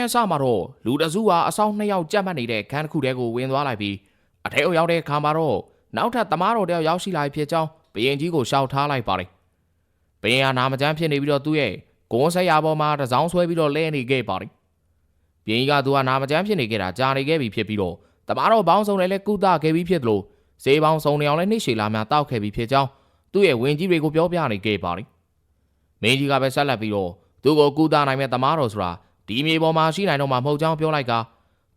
ပိုင်းအစမှာတော့လူတစုဟာအဆောင်နှစ်ယောက်ကြက်မှတ်နေတဲ့ခန်းတစ်ခုထဲကိုဝင်သွားလိုက်ပြီးအထဲကိုရောက်တဲ့ခါမှာတော့နောက်ထပ်သမားတော်တယောက်ရောက်ရှိလာဖြစ်ကြောင်းဘရင်ကြီးကိုရှောက်ထားလိုက်ပါတယ်။ဘရင်ဟာနာမကျန်းဖြစ်နေပြီးတော့သူ့ရဲ့ဂုံးဆက်ရပေါ်မှာတစောင်းဆွဲပြီးတော့လဲနေခဲ့ပါတယ်။ဘရင်ကြီးကသူကနာမကျန်းဖြစ်နေခဲ့တာကြာနေခဲ့ပြီဖြစ်ပြီးတော့သမားတော်ဘောင်းဆောင်လည်းလည်းကုသခဲ့ပြီးဖြစ်သလိုဈေးပေါင်းစုံနေအောင်လည်းနှိမ့်ရှည်လာများတောက်ခဲ့ပြီးဖြစ်ကြောင်းသူ့ရဲ့ဝင်ကြီးတွေကိုပြောပြနေခဲ့ပါတယ်။မင်းကြီးကပဲဆက်လက်ပြီးတော့သူ့ကိုကုသနိုင်မဲ့သမားတော်ဆိုတာ ဒီမြေပေါ်မှာရှိနိုင်တော့မှာမဟုတ်ကြောင်းပြောလိုက်က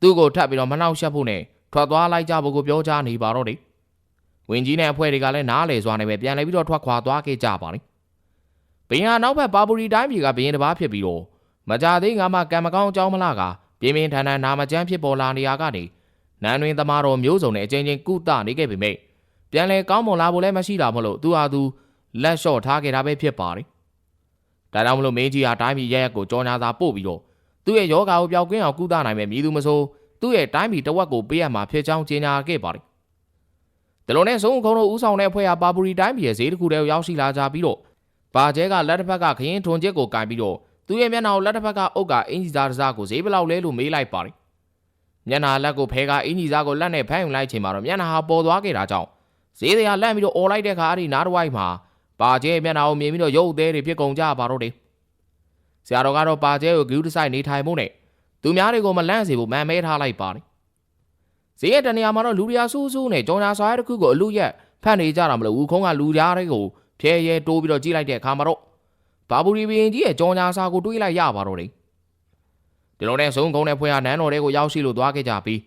သူ့ကိုထပ်ပြီးတော့မနှောက်ယှက်ဖို့နဲ့ထွက်သွားလိုက်ကြဖို့ကိုပြောကြနေပါတော့တယ်။ဝင်းကြီးနဲ့အဖွဲ့တွေကလည်းနားလေစွာနဲ့ပဲပြန်လဲပြီးတော့ထွက်ခွာသွားခဲ့ကြပါလိမ့်။ဘင်းဟာနောက်ဘက်ပါပူရီတိုင်းပြည်ကဘင်းတစ်ပါးဖြစ်ပြီးတော့မကြသေးငါမှကံမကောင်းအကြောင်းမလားကပြင်းပြင်းထန်ထန်နာမကျန်းဖြစ်ပေါ်လာနေရကနေနန်းတွင်သမားတော်မျိုးစုံနဲ့အချင်းချင်းကုသနေခဲ့ပေမဲ့ပြန်လဲကောင်းမွန်လာဖို့လည်းမရှိတာမလို့သူဟာသူလက်လျှော့ထားခဲ့တာပဲဖြစ်ပါလိမ့်။ဒါကြောင့်မလို့မင်းကြီးဟာတိုင်းပြည်ရဲ့ရက်ကိုကြောညာသာပို့ပြီးတော့ သူ့ရဲ့ယောဂါကိုပျောက်ကင်းအောင်ကုသနိုင်မယ်မည်သူမဆိုသူ့ရဲ့တိုင်းပြည်တစ်ဝက်ကိုပေးရမှာဖြစ်ကြောင်းကြေညာခဲ့ပါတယ်။ဒီလိုနဲ့ဆုံးခုံတို့ဦးဆောင်တဲ့အဖွဲ့ဟာပါပူရီတိုင်းပြည်ရဲ့ဈေးတစ်ခုတည်းကိုရောက်ရှိလာကြပြီးတော့ဘာကျဲကလက်တစ်ဖက်ကခရင်ထွန်ချက်ကိုကင်ပြီးတော့သူ့ရဲ့မျက်နှာကိုလက်တစ်ဖက်ကအုပ်ကအင်ဂျီစားတစ်စားကိုဈေးဘယ်လောက်လဲလို့မေးလိုက်ပါတယ်။မျက်နှာလက်ကိုဖဲကအင်ဂျီစားကိုလက်နဲ့ဖမ်းယူလိုက်ချိန်မှာတော့မျက်နှာဟာပေါ်သွားခဲ့တာကြောင့်ဈေးတွေကလန့်ပြီးတော့អော်လိုက်တဲ့ခါအဲ့ဒီနားတစ်ဝိုက်မှာဘာကျဲမျက်နှာကိုမြင်ပြီးတော့ရုပ်သေးတွေဖြစ်ကုန်ကြပါတော့တယ် ဆရာတော်ကတော့ပါကျဲကိုဂူးတဆိုင်နေထိုင်မှုနဲ့သူများတွေကိုမလန့်စေဖို့မန်မဲထားလိုက်ပါတယ်။ဈေးရဲ့တနေရာမှာတော့လူတွေကစူးစူးနဲ့ကြောင်ညာဆွားတစ်ခုကိုအလူရက်ဖတ်နေကြတာမလို့ဦးခုံးကလူကြားတွေကိုဖြဲရဲတိုးပြီးတော့ကြည့်လိုက်တဲ့အခါမှာတော့ဘာဘူးရီဘရင်ကြီးရဲ့ကြောင်ညာစာကိုတွေးလိုက်ရပါတော့တယ်။ဒီလိုနဲ့ဆုံးကုန်းတဲ့ဖွဲ့ဟာနန်းတော်တွေကိုရောက်ရှိလို့သွားခဲ့ကြပြီး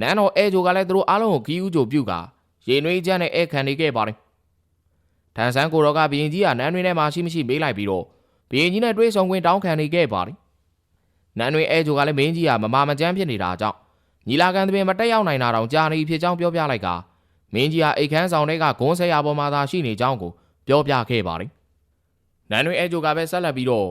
နန်းတော်အဲဂျိုကလည်းသူတို့အားလုံးကိုဂီးဦးဂျိုပြုတ်ကရေနွေးချမ်းနဲ့အဲခံနေခဲ့ပါတယ်။ထန်ဆန်းကိုရောကဘရင်ကြီးကနန်းတွင်ထဲမှာရှိမရှိမေးလိုက်ပြီးတော့ ဘရင်ကြီးနဲ့တွေ့ဆုံခွင့်တောင်းခံနေခဲ့ပါတယ်။နန်းတွင်အဲဂျိုကလည်းမင်းကြီးကမမာမကျန်းဖြစ်နေတာကြောင့်ညီလာခံသဘင်မတက်ရောက်နိုင်တာတောင်ကြာနေဖြစ်ကြောင်းပြောပြလိုက်ကမင်းကြီးကအိတ်ခမ်းဆောင်တွေကဂုံးဆရာပေါ်မှာသာရှိနေကြောင်းကိုပြောပြခဲ့ပါတယ်။နန်းတွင်အဲဂျိုကပဲဆက်လက်ပြီးတော့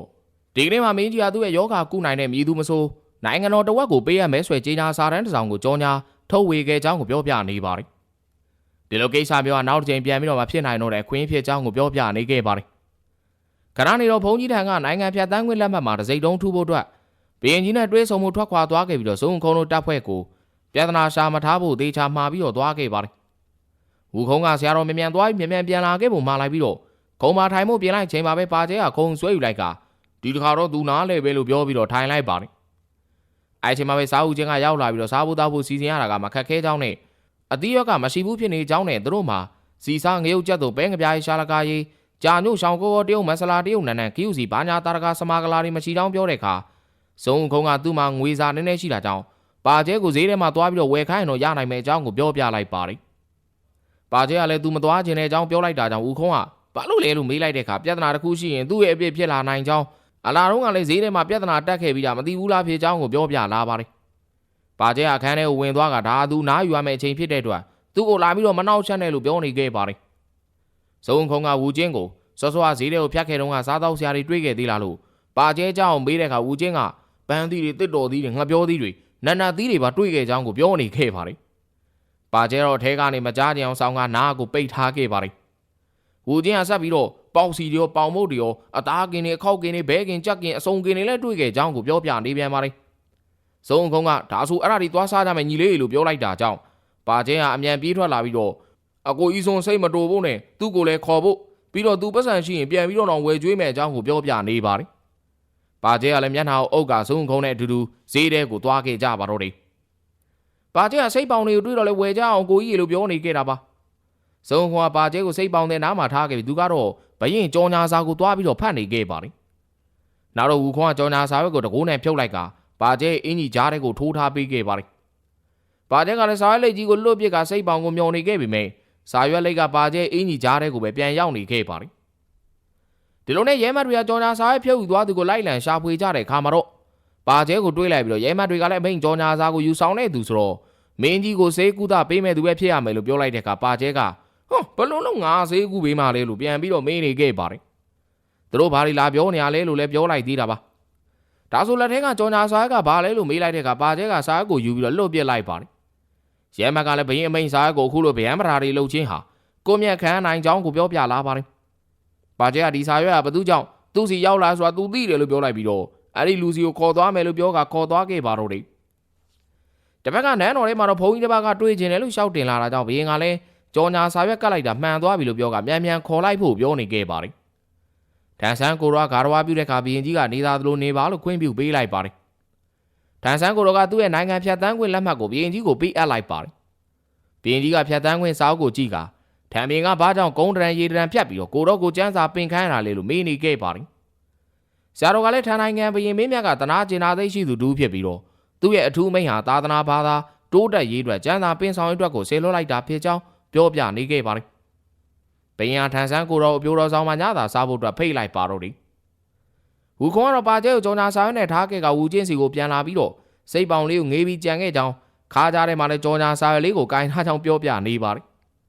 ဒီကနေ့မှာမင်းကြီးကသူ့ရဲ့ယောဂကုနိုင်တဲ့မြည်သူမဆိုနိုင်ငံတော်တဝက်ကိုပေးရမဲဆွဲကြေညာစာတမ်းတစ်စောင်ကိုကြောညာထုတ်ဝေခဲ့ကြောင်းကိုပြောပြနေပါတယ်။ဒီလိုကိစ္စမျိုးကနောက်တစ်ချိန်ပြန်ပြီးတော့မှဖြစ်နိုင်တော့တဲ့အခွင့်အဖြစ်ကြောင်းကိုပြောပြနေခဲ့ပါတယ်။ ခရနေတော့ဘုန်းကြီးထံကနိုင်ငံဖြတ်တန်းခွင့်လက်မှတ်မှာတစိမ့်တုံးထူဖို့အတွက်ဘရင်ကြီးနဲ့တွဲဆုံမှုထွက်ခွာသွားခဲ့ပြီးတော့စုံခုံတို့တပ်ဖွဲ့ကိုပြဿနာရှာမထားဖို့တေချာမှာပြီးတော့သွားခဲ့ပါတယ်။ဝူခုံးကဆရာတော်မြန်မြန်သွားပြီးမြန်မြန်ပြန်လာခဲ့ပုံမှာလိုက်ပြီးတော့ခုံမာထိုင်မှုပြင်လိုက်ချိန်မှာပဲပါကျဲကခုံဆွဲယူလိုက်ကဒီတစ်ခါတော့သူနားလဲပဲလို့ပြောပြီးတော့ထိုင်လိုက်ပါတယ်။အဲချိန်မှာပဲစားဦးချင်းကရောက်လာပြီးတော့စားဖို့တောက်ဖို့စီစဉ်ရတာကမခက်ခဲကြောင်းနဲ့အတိရောက်ကမရှိဘူးဖြစ်နေကြောင်းနဲ့သူတို့မှာစီစားငရုတ်ကြက်တို့ပဲငပြားရှာလကာရေး ကြာညို့ရှောင်းကိုကိုတရုတ်မဆလာတရုတ်နန်နန်ကီယူစီဘာညာတာရကစမာကလာတွေမရှိတောင်းပြောတဲ့အခါစုံခုံကသူ့မှာငွေစာနည်းနည်းရှိတာကြောင့်ပါကျဲကိုဈေးထဲမှာသွားပြီးတော့ဝယ်ခိုင်းရင်တော့ရနိုင်မယ်အကြောင်းကိုပြောပြလိုက်ပါတယ်။ပါကျဲကလည်းသူမသွားခြင်းတဲ့အကြောင်းပြောလိုက်တာကြောင့်ဦးခုံးကဘာလို့လဲလို့မေးလိုက်တဲ့အခါပြဿနာတစ်ခုရှိရင်သူ့ရဲ့အပြစ်ဖြစ်လာနိုင်ကြောင်းအလာတော့ကလည်းဈေးထဲမှာပြဿနာတက်ခဲ့ပြီးတာမသိဘူးလားဖြစ်ကြောင်းကိုပြောပြလာပါတယ်။ပါကျဲအခန်းထဲကိုဝင်သွားကဒါသူနားယူရမယ့်အချိန်ဖြစ်တဲ့အတွက်သူ့ကိုလာပြီးတော့မနှောက်ချက်နဲ့လို့ပြောနေခဲ့ပါတယ်။ စုံခုံကဝူချင်းကိုစောစောကဈေးတွေကိုဖြတ်ခဲ့တုန်းကစားတော့ဆရာတွေတွေ့ခဲ့သေးလားလို့ပါကျဲကြောင်းမေးတဲ့အခါဦးချင်းကပန်းသီးတွေတစ်တော်သီးတွေငှက်ပြောသီးတွေနန္နာသီးတွေပါတွေ့ခဲ့ကြောင်းကိုပြောနေခဲ့ပါတယ်။ပါကျဲတော့အထဲကနေမကြားကြအောင်ဆောင်းကနားကိုပိတ်ထားခဲ့ပါတယ်။ဦးချင်းကဆက်ပြီးတော့ပေါက်စီတွေရောပေါင်မုတ်တွေရောအသားကင်တွေအခောက်ကင်တွေဘဲကင်ကြက်ကင်အစုံကင်တွေလည်းတွေ့ခဲ့ကြောင်းကိုပြောပြနေပြန်ပါတယ်။စုံခုံကဒါဆိုအဲ့ဒါတွေသွားစားကြမယ်ညီလေးလို့ပြောလိုက်တာကြောင့်ပါကျဲကအမြန်ပြေးထွက်လာပြီးတော့ အကိုကြီးစုံစိတ်မတူဖို့နဲ့သူ့ကိုလည်းခေါ်ဖို့ပြီးတော့သူပတ်စံရှိရင်ပြန်ပြီးတော့တော့ဝယ်ကျွေးမယ်အကြောင်းကိုပြောပြနေပါတယ်။ပါကျဲကလည်းမျက်နှာကိုအုပ်ကစုံခုံနဲ့အတူတူဈေးထဲကိုသွားခဲ့ကြပါတော့တယ်။ပါကျဲကစိတ်ပေါင်တွေကိုတွေ့တော့လဲဝယ်ကြအောင်ကိုကြီးရေလို့ပြောနေခဲ့တာပါ။စုံခုံကပါကျဲကိုစိတ်ပေါင်တဲ့နားမှာထားခဲ့ပြီးသူကတော့ဘရင်ကြောညာစာကိုသွားပြီးတော့ဖတ်နေခဲ့ပါတယ်။နောက်တော့ဝူခွန်ကကြောညာစာဘက်ကိုတကိုးနဲ့ဖြုတ်လိုက်ကပါကျဲအင်းကြီးကြားထဲကိုထိုးထားပေးခဲ့ပါတယ်။ပါကျဲကလည်းစာရွက်လိတ်ကြီးကိုလွတ်ပစ်ကစိတ်ပေါင်ကိုမျောနေခဲ့ပြီမဲ့ စာရွက်လိတ်ကပါကျဲအင်းကြီးကြားထဲကိုပဲပြန်ရောက်နေခဲ့ပါတယ်ဒီလိုနဲ့ရဲမတ်တွေကကြော်ညာစာရွက်ဖြုတ်ယူသွားသူကိုလိုက်လံရှာဖွေကြတဲ့ခါမှာတော့ပါကျဲကိုတွေးလိုက်ပြီးတော့ရဲမတ်တွေကလည်းအမိန်ကြော်ညာစာကိုယူဆောင်တဲ့သူဆိုတော့မင်းကြီးကိုစေးကူတာပေးမဲ့သူပဲဖြစ်ရမယ်လို့ပြောလိုက်တဲ့အခါပါကျဲကဟောဘလုံးလုံးငါစေးကူပေးမှလဲလို့ပြန်ပြီးတော့မေးနေခဲ့ပါတယ်သူတို့ဘာတွေလာပြောနေရလဲလို့လည်းပြောလိုက်သေးတာပါဒါဆိုလက်ထဲကကြော်ညာစားကဘာလဲလို့မေးလိုက်တဲ့အခါပါကျဲကစားကိုယူပြီးတော့လွတ်ပစ်လိုက်ပါတယ်။ ရဲမက်ကလည်းဘရင်အမိန်စားကိုအခုလိုဗျံပရာတွေလှုပ်ချင်းဟာကိုမြက်ခန်းနိုင်ကြောင်းကိုပြောပြလာပါတယ်။ပါကျဲကဒီစားရွက်ကဘသူကြောင့်သူ့စီရောက်လာဆိုတာသူသိတယ်လို့ပြောလိုက်ပြီးတော့အဲ့ဒီလူစီကိုခေါ်သွားမယ်လို့ပြောကခေါ်သွားခဲ့ပါတော့တယ်။တစ်ဖက်ကနန်းတော်ထဲမှာတော့ဘုန်းကြီးတစ်ပါးကတွေးကျင်တယ်လို့ရှောက်တင်လာတာကြောင့်ဘရင်ကလည်းကြော်ညာစားရွက်ကတ်လိုက်တာမှန်သွားပြီလို့ပြောကမြန်မြန်ခေါ်လိုက်ဖို့ပြောနေခဲ့ပါတယ်။တန်ဆန်းကိုရောဂါရဝပြုတဲ့ခါဘီရင်ကြီးကနေသားသလိုနေပါလို့ခွင့်ပြုပေးလိုက်ပါတယ်။ တန်ဆန်းကိုရောကသူ့ရဲ့နိုင်ငံဖြတ်တန်းခွင့်လက်မှတ်ကိုဘီရင်ကြီးကိုပေးအပ်လိုက်ပါတယ်။ဘီရင်ကြီးကဖြတ်တန်းခွင့်စာအုပ်ကိုကြည့်ကထံပင်ကဘာကြောင့်ဂုံးတရံရေတရံဖြတ်ပြီးတော့ကိုတော့ကိုကျန်းစာပင်ခန်းရတာလေလို့မေးနေခဲ့ပါတယ်။ဆရာတော်ကလည်းထန်နိုင်ငံဘီရင်မင်းမြတ်ကတနာကျင်နာသိရှိသူတူဖြစ်ပြီးတော့သူ့ရဲ့အထူးမိန့်ဟာသာသနာဘာသာတိုးတက်ရေးအတွက်ကျန်းစာပင်ဆောင်ရေးအတွက်ကိုဆေလွတ်လိုက်တာဖြစ်ကြောင်းပြောပြနေခဲ့ပါတယ်။ဘရင်ဟာထန်ဆန်းကိုတော့အပြိုတော်ဆောင်မှညသာစားဖို့အတွက်ဖိတ်လိုက်ပါတော့တယ်။ ဝူခွန်ကတော့ပါကျဲကိုကြော်ညာစာရွက်နဲ့ထားခဲ့ကဝူချင်းစီကိုပြန်လာပြီးတော့စိတ်ပေါင်လေးကိုငေးပြီးကြံခဲ့ကြောင်းခါးကြားထဲမှာလည်းကြော်ညာစာရွက်လေးကိုကင်ထားကြောင်းပြောပြနေပါတယ်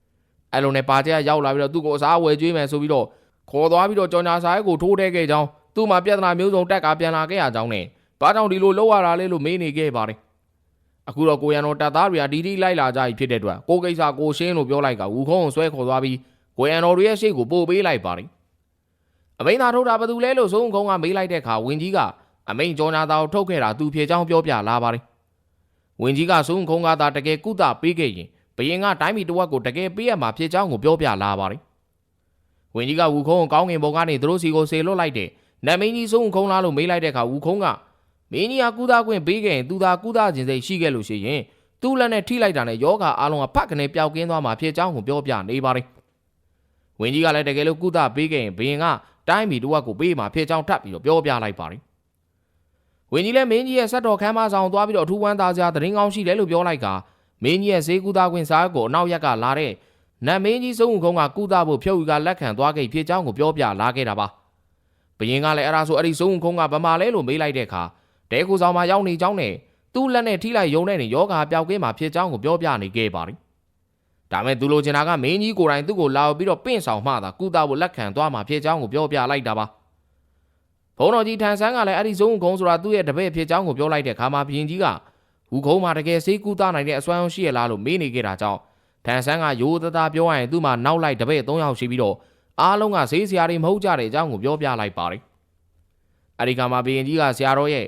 ။အဲ့လိုနဲ့ပါကျဲကရောက်လာပြီးတော့သူ့ကိုအစားဝယ်ကျွေးမယ်ဆိုပြီးတော့ခေါ်သွားပြီးတော့ကြော်ညာစာရွက်ကိုထိုးထဲခဲ့ကြောင်းသူ့မှာပြဿနာမျိုးစုံတက်ကပြန်လာခဲ့ရကြောင်းနဲ့ဘာကြောင့်ဒီလိုလောက်ရတာလဲလို့မေးနေခဲ့ပါတယ်။အခုတော့ကိုရန်တော်တပ်သားတွေကဒီဒီလိုက်လာကြပြီဖြစ်တဲ့အတွက်ကိုကိစ္စကိုရှင်းလို့ပြောလိုက်ကဝူခုံးကိုဆွဲခေါ်သွားပြီးကိုရန်တော်တွေရဲ့ရှေ့ကိုပို့ပေးလိုက်ပါတယ်။ အမိန်သာထုတ်တာဘယ်သူလဲလို့စိုးုံကုန်းကမေးလိုက်တဲ့အခါဝင်းကြီးကအမိန်ကြောနာသားကိုထုတ်ခဲ့တာသူဖြေချောင်းပြောပြလာပါတယ်။ဝင်းကြီးကစိုးုံကုန်းကသာတကယ်ကုသပေးခဲ့ရင်ဘယင်ကတိုင်းပြည်တစ်ဝက်ကိုတကယ်ပေးရမှာဖြေချောင်းကိုပြောပြလာပါတယ်။ဝင်းကြီးကဝူခုံးကိုကောင်းငင်ဘုံကနေသူတို့စီကိုဆေလွတ်လိုက်တဲ့နတ်မင်းကြီးစိုးုံကုန်းလားလို့မေးလိုက်တဲ့အခါဝူခုံးကမင်းကြီးကကုသခွင့်ပေးခဲ့ရင်သူသာကုသခြင်းစိတ်ရှိခဲ့လို့ရှိရင်သူ့လက်နဲ့ထိလိုက်တာနဲ့ယောဂအားလုံးကဖတ်ကနေပျောက်ကင်းသွားမှာဖြေချောင်းကိုပြောပြနေပါတယ်။ ဝင်းကြီးကလည်းတကယ်လို့ကုသပေးခဲ့ရင်ဘရင်ကတိုင်းပြည်တစ်ဝက်ကိုပေးမှာဖြစ်ကြောင်းထပ်ပြီးတော့ပြောပြလိုက်ပါတယ်။ဝင်းကြီးလည်းမင်းကြီးရဲ့ဆက်တော်ခမ်းမဆောင်သွားပြီးတော့အထူးဝမ်းသာစရာသတင်းကောင်းရှိတယ်လို့ပြောလိုက်ကမင်းကြီးရဲ့ဈေးကုသခွင့်စာအုပ်ကိုအနောက်ရက်ကလာတဲ့နတ်မင်းကြီးစုံဦးကုန်းကကုသဖို့ဖြုတ်ယူကလက်ခံသွားခဲ့ဖြစ်ကြောင်းကိုပြောပြလာခဲ့တာပါ။ဘရင်ကလည်းအဲ့ဒါဆိုအဲ့ဒီစုံဦးကုန်းကဗမာလဲလို့မေးလိုက်တဲ့အခါတဲခုဆောင်မှာရောက်နေကြောင်းနဲ့သူ့လက်နဲ့ထိလိုက်ယုံတဲ့နေယောဂါပျောက်ကင်းမှာဖြစ်ကြောင်းကိုပြောပြနေခဲ့ပါတယ်။ ဒါမဲ့သူလိုချင်တာကမင်းကြီးကိုယ်တိုင်သူ့ကိုလာပြီးတော့ပင့်ဆောင်မှသာကုသဖို့လက်ခံသွားမှာဖြစ်ကြောင်းကိုပြောပြလိုက်တာပါ။ဘုံတော်ကြီးထန်ဆန်းကလည်းအဲ့ဒီဇုံကုန်းဆိုတာသူ့ရဲ့တပည့်ဖြစ်ကြောင်းကိုပြောလိုက်တဲ့ခါမှာဘရင်ကြီးကဟူကုန်းမှာတကယ်စေးကုသနိုင်တဲ့အစွမ်းရှိရလားလို့မေးနေခဲ့တာကြောင့်ထန်ဆန်းကရိုးသားသားပြောရရင်သူ့မှာနောက်လိုက်တပည့်၃ယောက်ရှိပြီးတော့အားလုံးကဈေးစရာတွေမဟုတ်ကြတဲ့အကြောင်းကိုပြောပြလိုက်ပါတယ်။အဲ့ဒီကမှာဘရင်ကြီးကဆရာတော်ရဲ့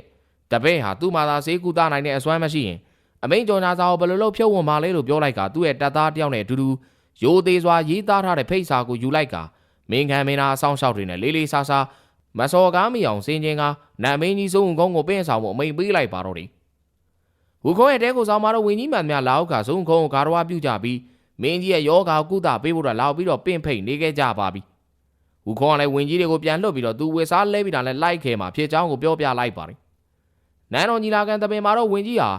တပည့်ဟာသူ့မှာသာဈေးကုသနိုင်တဲ့အစွမ်းမရှိရင် အမိန်ကြော်ညာစာကိုဘယ်လိုလုပ်ဖြုတ်ဝင်ပါလဲလို့ပြောလိုက်ကသူ့ရဲ့တပ်သားတယောက်နဲ့အတူတူရိုးသေးစွာရေးသားထားတဲ့ဖိတ်စာကိုယူလိုက်ကမင်းခံမင်းသားအဆောင်ရှောက်တွေနဲ့လေးလေးစားစားမစော်ကားမိအောင်စင်ချင်းကနတ်မင်းကြီးစုံကုန်းကိုပင့်ဆောင်ဖို့အမိန်ပေးလိုက်ပါတော့တယ်ဝူခုံးရဲ့တဲကိုဆောင်မှာတော့ဝင်းကြီးမှန်များလာအောက်ကစုံကုန်းကိုဂါရဝပြုကြပြီးမင်းကြီးရဲ့ယောဂါကုသပေးဖို့တော့လာပြီးတော့ပင့်ဖိတ်နေခဲ့ကြပါပြီဝူခုံးကလည်းဝင်းကြီးတွေကိုပြန်လွတ်ပြီးတော့သူဝေစားလဲပြီးတာနဲ့လိုက်ခဲမှာဖြစ်ချောင်းကိုပြောပြလိုက်ပါတယ်နန်းတော်ညီလာခံတပင်မှာတော့ဝင်းကြီးဟာ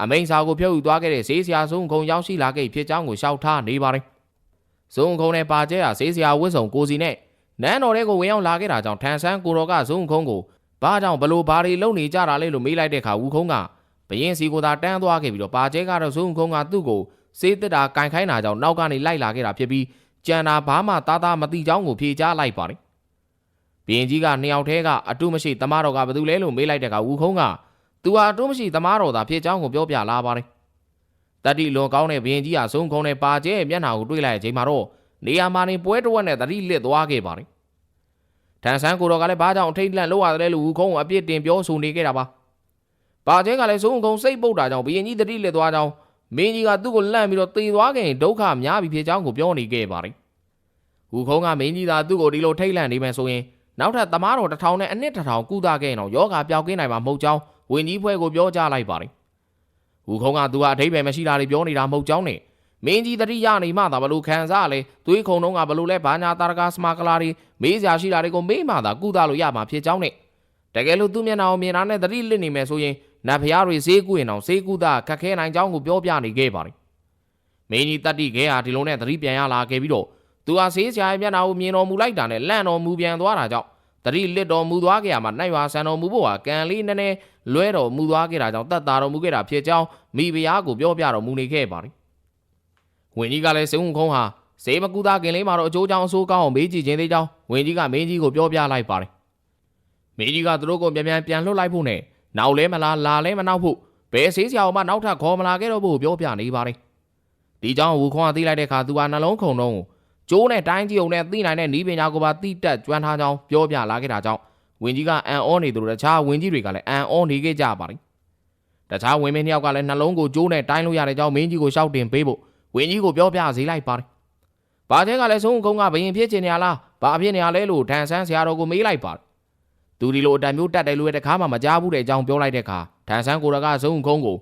အမိန်စာကိုဖြုတ်ယူသွားခဲ့တဲ့ဈေးဆရာစုံခုံရောက်ရှိလာခဲ့ဖြစ်ကြောင်းကိုရှောက်ထားနေပါတယ်။စုံခုံနဲ့ပါကျဲဟာဈေးဆရာဝစ်စုံကိုစီနဲ့နန်းတော်ထဲကိုဝင်ရောက်လာခဲ့တာကြောင့်ထန်ဆန်းကိုတော်ကစုံခုံကိုဘာကြောင့်ဘလို့ဘာတွေလုပ်နေကြတာလဲလို့မေးလိုက်တဲ့အခါဝူခုံကဘရင်စီကိုသာတန်းသွားခဲ့ပြီးတော့ပါကျဲကတော့စုံခုံကသူ့ကိုစေးတက်တာကင်ခိုင်းတာကြောင့်နောက်ကနေလိုက်လာခဲ့တာဖြစ်ပြီးကြံတာဘာမှသားသားမတိကြောင်းကိုဖြေချလိုက်ပါတယ်။ဘရင်ကြီးကနှစ်ယောက်ထဲကအတုမရှိတမတော်ကဘယ်သူလဲလို့မေးလိုက်တဲ့အခါဝူခုံက သူဟာအတုမရှိသမားတော်သာဖြစ်ကြောင်းကိုပြောပြလာပါတယ်။တတိလွန်ကောင်းတဲ့ဘရင်ကြီးဟာဆုံးခုံနဲ့ပါကျဲရဲ့မျက်နှာကိုတွေ့လိုက်တဲ့အချိန်မှာတော့နေရာမှာနေပွဲတစ်ဝက်နဲ့တတိလစ်သွားခဲ့ပါတယ်။ထန်ဆန်းကိုတော်ကလည်းဘာကြောင့်အထိတ်လန့်လို့ရတယ်လို့ဝူခုံးကိုအပြစ်တင်ပြောဆိုနေခဲ့တာပါ။ပါကျဲကလည်းဆုံးခုံစိတ်ပုတ်တာကြောင့်ဘရင်ကြီးတတိလစ်သွားကြောင်းမင်းကြီးကသူ့ကိုလန့်ပြီးတော့တေသွားခဲ့ရင်ဒုက္ခများပြီဖြစ်ကြောင်းကိုပြောနေခဲ့ပါတယ်။ဝူခုံးကမင်းကြီးသာသူ့ကိုဒီလိုထိတ်လန့်နေမယ်ဆိုရင်နောက်ထပ်သမားတော်တစ်ထောင်နဲ့အနှစ်တစ်ထောင်ကုသခဲ့ရင်တော့ယောဂါပျောက်ကင်းနိုင်မှာမဟုတ်ကြောင်း ဝင်ကြီးဖွဲ့ကိုပြောကြားလိုက်ပါတယ်။ဟူခုံးကသူကအထိပ္ပယ်မရှိတာတွေပြောနေတာမဟုတ်ကြောင်းနဲ့မင်းကြီးတတိယနေမှသာဘလို့ခံစားလဲသွေးခုံတုံးကဘလို့လဲဘာညာတာရကစမာကလာတွေမေးစရာရှိတာတွေကိုမေးမှသာကုသလို့ရမှာဖြစ်ကြောင်းနဲ့တကယ်လို့သူ့မျက်နှာကိုမြင်တာနဲ့တတိလစ်နေမယ်ဆိုရင်နတ်ဖျားတွေဈေးကူရင်အောင်ဈေးကူတာခက်ခဲနိုင်ကြောင်းကိုပြောပြနေခဲ့ပါတယ်မင်းကြီးတတ္တိခဲဟာဒီလိုနဲ့သတိပြန်ရလာခဲ့ပြီးတော့သူဟာဈေးဆရာရဲ့မျက်နှာကိုမြင်တော်မူလိုက်တာနဲ့လန့်တော်မူပြန်သွားတာကြောင့်တတိလစ်တော်မူသွားခဲ့ရမှာနိုင်ရွာဆန်တော်မူဖို့ဟာကံလေးနည်းနည်း လွဲတော်မူသွားခဲ့တာကြောင့်တတ်တာတော်မူခဲ့တာဖြစ်ကြောင်းမိဖုရားကိုပြောပြတော်မူနေခဲ့ပါတယ်ဝင်းကြီးကလည်းစေုံခုံးဟာဈေးမကူတာခင်လေးမှာတော့အကျိုးကြောင့်အဆိုးကောင်းအောင်မေးကြည့်ခြင်းသေးကြောင်းဝင်းကြီးကမင်းကြီးကိုပြောပြလိုက်ပါတယ်မင်းကြီးကသူတို့ကိုပြန်ပြန်ပြန်လွှတ်လိုက်ဖို့နဲ့နောက်လဲမလားလာလဲမနောက်ဖို့ဘယ်ဆေးဆရာမှနောက်ထပ်ခေါ်မလာခဲ့တော့ဖို့ပြောပြနေပါတယ်ဒီကြောင့်ဝူခွန်ကသိလိုက်တဲ့အခါသူဟာနှလုံးခုန်တော့ကျိုးနဲ့တိုင်းကြီးုံနဲ့သိနိုင်တဲ့နီးပညာကိုပါသိတက်ကျွမ်းထားကြောင်းပြောပြလာခဲ့တာကြောင့် ဝင်းကြီးကအန်အောနေသူတို့တခြားဝင်းကြီးတွေကလည်းအန်အောနေခဲ့ကြပါတယ်တခြားဝင်းမင်းနှစ်ယောက်ကလည်းနှလုံးကိုကျိုးနဲ့တိုင်းလို့ရတဲ့ကြောင်းမင်းကြီးကိုရှောက်တင်ပေးဖို့ဝင်းကြီးကိုပြောပြစေလိုက်ပါတယ်။ဘာကျဲကလည်းဆုံးကုန်းကဘယင်ဖြစ်ချင်နေရလား။ဘာဖြစ်နေရလဲလို့ထန်ဆန်းဆရာတော်ကိုမေးလိုက်ပါတယ်။သူဒီလိုအတန်မျိုးတက်တယ်လို့တခါမှမကြားဘူးတဲ့အကြောင်းပြောလိုက်တဲ့အခါထန်ဆန်းကိုရကဆုံးကုန်းကို